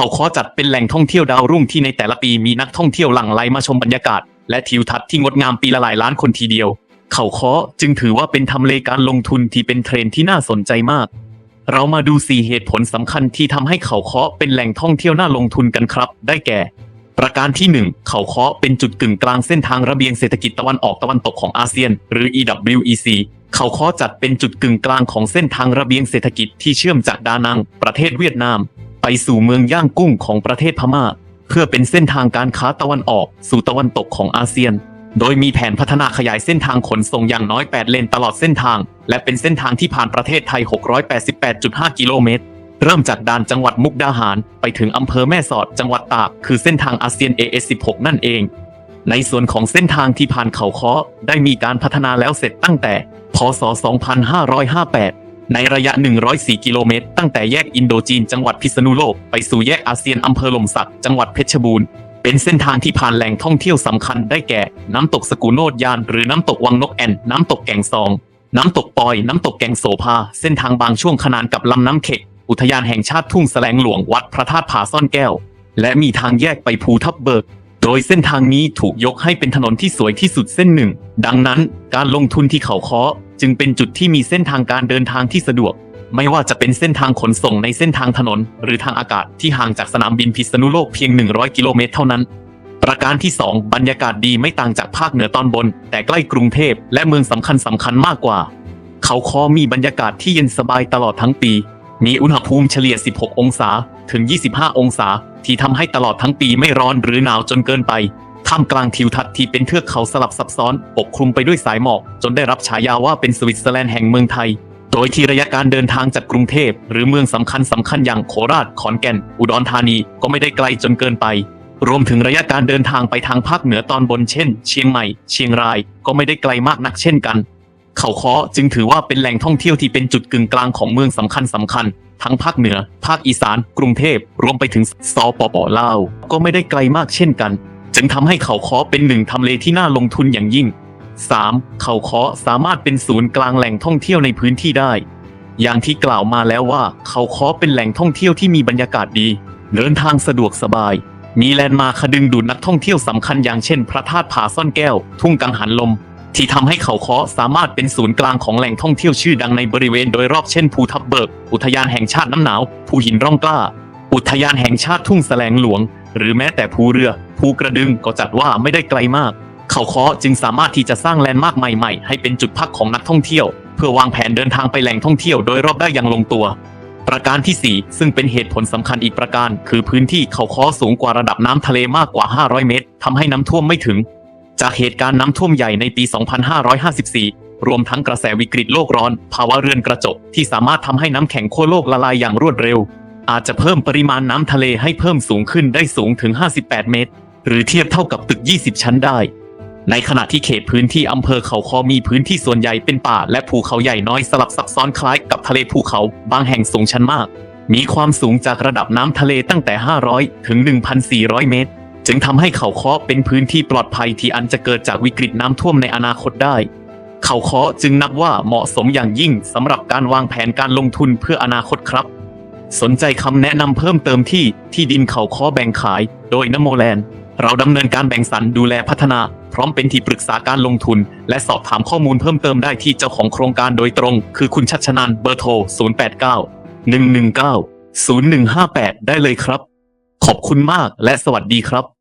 เขาขอจัดเป็นแหล่งท่องเที่ยวดาวรุ่งที่ในแต่ละปีมีนักท่องเที่ยวหลั่งไหลมาชมบรรยากาศ และทิวทัศน์ที่งดงามปีละหลายล้านคนทีเดียว เขาเคาะจึงถือว่าเป็นทำเลการลงทุนที่เป็นเทรนที่น่าสนใจมาก เรามาดู 4 เหตุผลสำคัญที่ทำให้เขาเคาะเป็นแหล่งท่องเที่ยวน่าลงทุนกันครับ ได้แก่ ประการที่ 1 เขาเคาะเป็นจุดกึ่งกลางเส้นทางระเบียงเศรษฐกิจตะวันออกตะวันตกของอาเซียน หรือ EWEC เขาเคาะจัดเป็นจุดกึ่งกลางของเส้นทางระเบียงเศรษฐกิจที่เชื่อมจากดานัง ประเทศเวียดนาม ไปสู่เมืองย่างกุ้งของประเทศพม่า เพื่อเป็นเส้นทางการค้าตะวันออกสู่ตะวันตกของอาเซียน โดยมีแผนพัฒนาขยายเส้นทางขนส่งอย่างน้อย 8 เลนตลอดเส้นทาง และเป็นเส้นทางที่ผ่านประเทศไทย 688.5 กิโลเมตร เริ่มจากด่านจังหวัดมุกดาหาร ไปถึงอำเภอแม่สอดจังหวัดตาก คือเส้นทางอาเซียน AS16 นั่นเอง ในส่วนของเส้นทางที่ผ่านเขาเคาะได้มีการพัฒนาแล้วเสร็จตั้งแต่ พศ 2558 ในระยะ 104 กิโลเมตร ตั้งแต่แยกอินโดจีนจังหวัดพิษณุโลก ไปสู่แยกอาเซียนอำเภอหลมสัก จังหวัดเพชรบูรณ์ เป็นเส้นทางที่ผ่านแหล่งท่องเที่ยวสำคัญได้แก่ น้ำตกสกุโนดยาน หรือน้ำตกวังนกแอ่น น้ำตกแก่งซอง น้ำตกปอย น้ำตกแก่งโสภา เส้นทางบางช่วงขนานกับลำน้ำเข็ก อุทยานแห่งชาติทุ่งแสลงหลวง วัดพระธาตุผาซ่อนแก้ว และมีทางแยกไปภูทับเบิก โดยเส้นทางนี้ถูกยกให้เป็นถนนที่สวยที่สุดเส้นหนึ่ง ดังนั้นการลงทุนที่เขาเคาะจึงเป็นจุดที่มีเส้นทางการเดินทางที่สะดวก ไม่ว่าจะเป็นเส้นทางขนส่งในเส้นทางถนน หรือทางอากาศที่ห่างจากสนามบินพิษณุโลกเพียง 100 กิโลเมตรเท่านั้น ประการที่ 2 บรรยากาศดีไม่ต่างจากภาคเหนือตอนบน แต่ใกล้กรุงเทพและเมืองสำคัญสำคัญมากกว่า เขาคอมีบรรยากาศที่เย็นสบายตลอดทั้งปี มีอุณหภูมิเฉลี่ย 16 องศา ถึง 25 องศา ที่ทำให้ตลอดทั้งปีไม่ร้อนหรือหนาวจนเกินไปท่ามกลางทิวทัศน์ที่เป็นเทือกเขาสลับซับซ้อน ปกคลุมไปด้วยสายหมอก จนได้รับฉายาว่าเป็นสวิตเซอร์แลนด์แห่งเมืองไทย โดยที่ระยะการเดินทางจากกรุงเทพ หรือเมืองสำคัญสำคัญอย่างโคราช ขอนแก่น อุดรธานีก็ไม่ได้ไกลจนเกินไป รวมถึงระยะการเดินทางไปทางภาคเหนือตอนบนเช่น เชียงใหม่ เชียงราย ก็ไม่ได้ไกลมากนักเช่นกัน เขาคาะจึงถือว่าเป็นแหล่งท่องเที่ยวที่เป็นจุดกึ่งกลางของเมืองสำคัญสำคัญ ทั้งภาคเหนือ ภาคอีสาน กรุงเทพ รวมไปถึงสปปลาว ก็ไม่ได้ไกลมากเช่นกัน จึงทำให้เขาคาะเป็นหนึ่งทำเลที่น่าลงทุนอย่างยิ่ง 3. เขาคาะสามารถเป็นศูนย์กลางแหล่งท่องเที่ยวในพื้นที่ได้ อย่างที่กล่าวมาแล้วว่า เขาคาะเป็นแหล่งท่องเที่ยวที่มีบรรยากาศดี เดินทางสะดวกสบาย มีแลนด์มาร์คดึงดูดนักท่องเที่ยวสำคัญอย่างเช่น พระธาตุผาซ่อนแก้ว ทุ่งกังหันลม ที่ทำให้เขาเคาะสามารถเป็นศูนย์กลางของแหล่งท่องเที่ยวชื่อดังในบริเวณโดยรอบเช่นภูทับเบิก อุทยานแห่งชาติน้ำหนาว ภูหินร่องกล้า อุทยานแห่งชาติทุ่งแสลงหลวง หรือแม้แต่ภูเรือ ภูกระดึงก็จัดว่าไม่ได้ไกลมาก เขาเคาะจึงสามารถที่จะสร้างแลนด์มาร์คใหม่ๆ ให้เป็นจุดพักของนักท่องเที่ยว เพื่อวางแผนเดินทางไปแหล่งท่องเที่ยวโดยรอบได้อย่างลงตัว ประการที่ 4 ซึ่งเป็นเหตุผลสำคัญอีกประการ คือพื้นที่เขาเคาะสูงกว่าระดับน้ำทะเลมากกว่า 500 เมตรทำให้น้ำท่วมไม่ถึง จากเหตุการณ์น้ำท่วมใหญ่ในปี 2554 รวมทั้งกระแสวิกฤตโลกร้อน ภาวะเรือนกระจกที่สามารถทำให้น้ำแข็งขั้วโลกละลายอย่างรวดเร็ว อาจจะเพิ่มปริมาณน้ำทะเลให้เพิ่มสูงขึ้นได้สูงถึง 58 เมตร หรือเทียบเท่ากับตึก 20 ชั้นได้ ในขณะที่เขตพื้นที่อำเภอเขาคอมีพื้นที่ส่วนใหญ่เป็นป่า และภูเขาใหญ่น้อยสลับซับซ้อนคล้ายกับทะเลภูเขา บางแห่งสูงชันมาก มีความสูงจากระดับน้ำทะเลตั้งแต่ 500 ถึง 1,400 เมตร จึงทำให้เขาเคาะเป็นพื้นที่ปลอดภัยที่อันจะเกิดจากวิกฤตน้ำท่วมในอนาคตได้ เขาเคาะจึงนับว่าเหมาะสมอย่างยิ่งสำหรับการวางแผนการลงทุนเพื่ออนาคตครับ สนใจคำแนะนำเพิ่มเติมที่ที่ดินเขาเคาะแบ่งขาย โดยนโมแลนด์เราดำเนินการแบ่งสรรดูแลพัฒนา พร้อมเป็นที่ปรึกษาการลงทุน และสอบถามข้อมูลเพิ่มเติมได้ที่เจ้าของโครงการโดยตรง คือคุณชัชนันเบอร์โทร 089 119 0158 ได้เลยครับ ขอบคุณมากและสวัสดีครับ